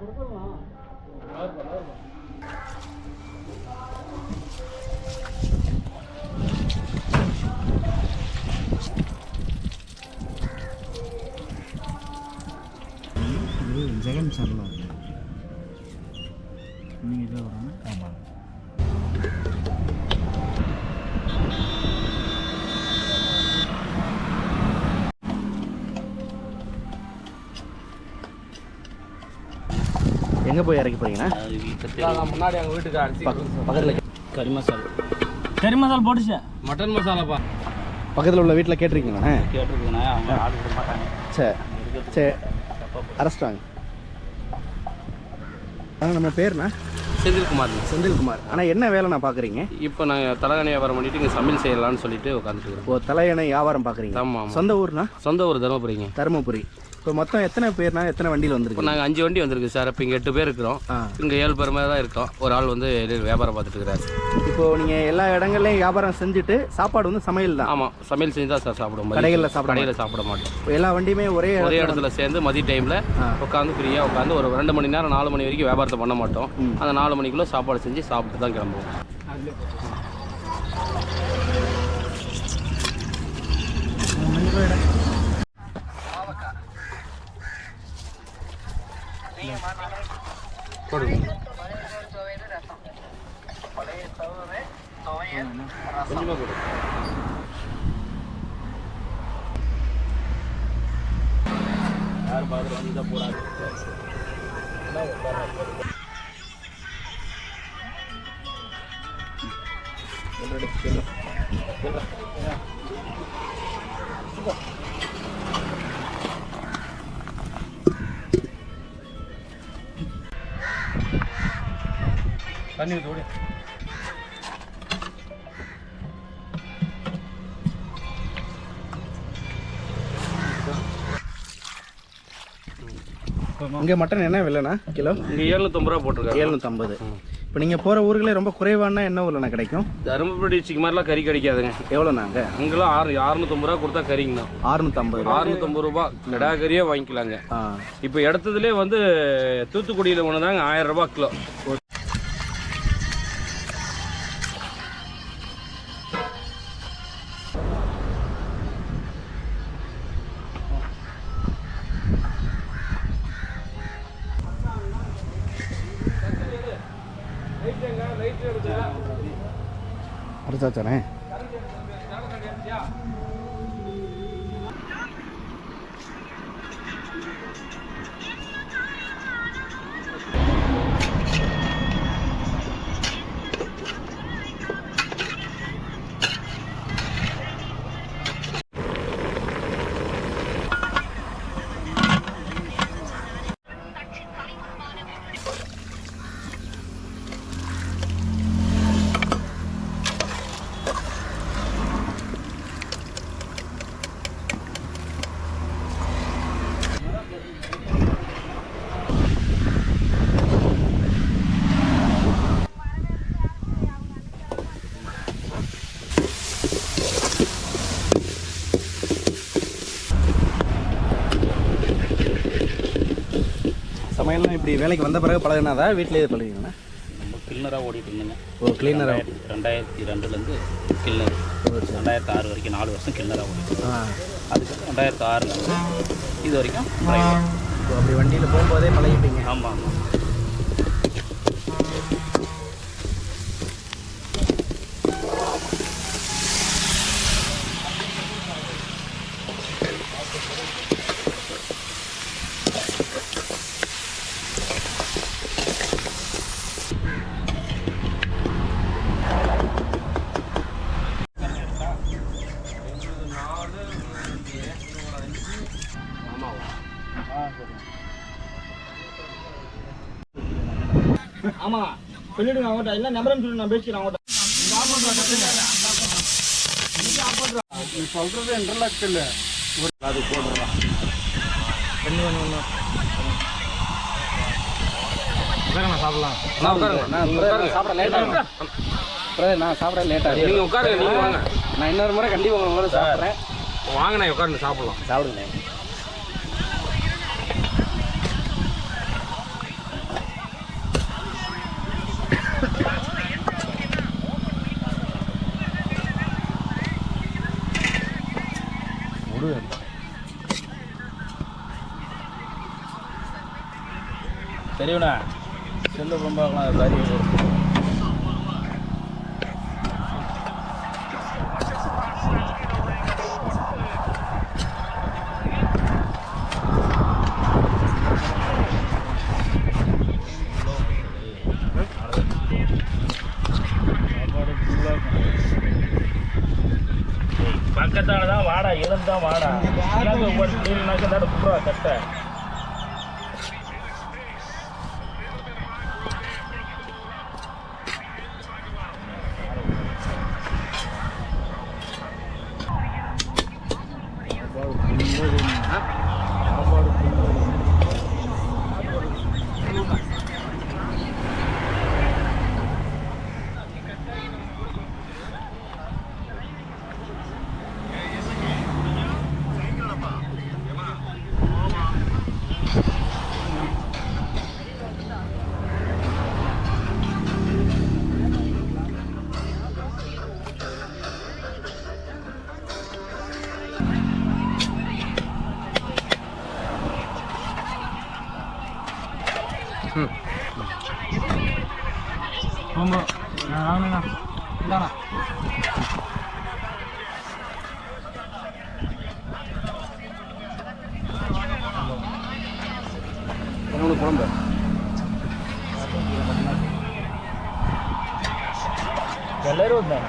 இது எங்கே போய் இறக்கி போறீங்கண்ணா முன்னாடி எங்கள் வீட்டுக்கு அரிசி பக்கத்தில் கறி மசாலா. கறி மசாலா போட்டுச்சா. மட்டன் மசாலாப்பா. பக்கத்தில் உள்ள வீட்டில் கேட்டிருக்கீங்கண்ணா கேட்டிருக்கேண்ணே. அவங்க ஆள் விட மாட்டாங்க சரி சரி அரெஸ்ட் வாங்க. ஆ நம்ம பேர்ண்ணா செந்தில்குமார். செந்தில்குமார். ஆனால் என்ன வேலை நான் பார்க்குறீங்க இப்போ நாங்கள் தலகாணி வியாபாரம் பண்ணிட்டு இங்கே சமையல் செய்யலாம்னு சொல்லிட்டு உட்காந்துட்டு இருக்கோம் ஓ தலையணை வியாபாரம் பார்க்குறீங்க ஆமாம். சொந்த ஊர்னா? சொந்த ஊர் தருமபுரிங்க. தருமபுரி. இப்போ மொத்தம் எத்தனை பேர்னா எத்தனை வண்டியில் வந்திருக்கு நாங்கள் அஞ்சு வண்டி வந்திருக்கு சார். இப்போ இங்கே எட்டு பேர் இருக்கிறோம். இங்கே ஏழு பேர் மாதிரி தான் இருக்கோம். ஒரு ஆள் வந்து வியாபாரம் பார்த்துட்டு இருக்கிறாரு. இப்போ நீங்கள் எல்லா இடங்கள்லையும் வியாபாரம் செஞ்சுட்டு சாப்பாடு வந்து சமையல் தான். ஆமாம் சமையல் செஞ்சு தான் சார் சாப்பிடுவோம். கடைகள்ல சாப்பிட கடையில் சாப்பிட மாட்டோம். எல்லா வண்டியுமே ஒரே ஒரே இடத்துல சேர்ந்து மதிய டைமில். உட்காந்து ஃப்ரீயாக உட்காந்து ஒரு ரெண்டு மணி நேரம் நாலு மணி வரைக்கும் வியாபாரத்தை பண்ண மாட்டோம். அந்த நாலு மணிக்குள்ளே சாப்பாடு செஞ்சு சாப்பிட்டு தான் கிளம்புவோம். கொஞ்சமாக கொடு யார் பார்த்துட்டு வந்து போடாது ಬನ್ನಿ ನೋಡಿ. ஊற்றி இங்கே மட்டன் என்ன விலைண்ணா? கிலோ? இங்கே ஏழ்நூத்தம்பது ரூபா போட்டிருக்காங்க. ஏழ்நூற்றம்பது இப்போ நீங்கள் போகிற ஊர்களே ரொம்ப குறைவானா என்ன ஊர்லண்ணா கிடைக்கும்? தருமபுரி டிஸ்ட்ரிக் மாதிரிலாம் கறி கிடைக்காதுங்க. எவ்வளோண்ணாங்க அங்கெல்லாம் ஆறு அறுநூத்தம்பது ரூபா கொடுத்தா கறிங்கண்ணா. ஆறுநூற்றம்பது அறுநூத்தம்பது ரூபா கிடா கறியே வாங்கிக்கலாங்க இப்போ இடத்துலேயே வந்து தூத்துக்குடியில் ஒன்று தாங்க ஆயிரம் ரூபாய் கிலோ. அடுத்தாச்சானே சமையல்லாம் இப்படி வேலைக்கு வந்த பிறகு பழகினாதா வீட்டிலேயே பழகிங்களா நம்ம கில்லராக ஓடிட்டு இருந்தேங்க ஓ கிளீனராக ரெண்டாயிரத்தி ரெண்டுலேருந்து கில்லர் ரெண்டாயிரத்தி ஆறு வரைக்கும் நாலு வருஷம் கில்லராக ஓடிட்டு அதுக்கு ரெண்டாயிரத்தி ஆறுலேருந்து இது வரைக்கும் அப்படி வண்டியில் போகும்போதே பழகிட்டீங்க. ஆமாம் ஆமாம் ஆமா சொல்லிடுங்க அவங்ககிட்ட இல்ல நம்பர் சொல்லி நான் பேசிக்கிறேன் அவங்ககிட்ட சொல்கிறது இன்டர்லாக் இல்லை. அது போடுறோம் சாப்பிடலாம். நான் உட்காருங்க. நான் உட்காருங்க. சாப்பிட லேட்டாக பிரதர் நான் சாப்பிட லேட்டாக நீங்கள் உட்காருங்க நீங்கள் வாங்க. நான் இன்னொரு முறை கண்டிப்பாக உங்களை முறை சாப்பிட்றேன். வாங்க நான் உட்காந்து சாப்பிடலாம். சாப்பிடுங்க. தெரியுண்ணா செல்லு ரொம்ப கறி பக்கத்தால தான் வாடா இருந்தா வாடா. குப்புறா கட்ட. ரொம்ப ராமண்ணா இந்தாண்ணா. என்னோட குழம்பு. எல்லாரும் வந்தாங்க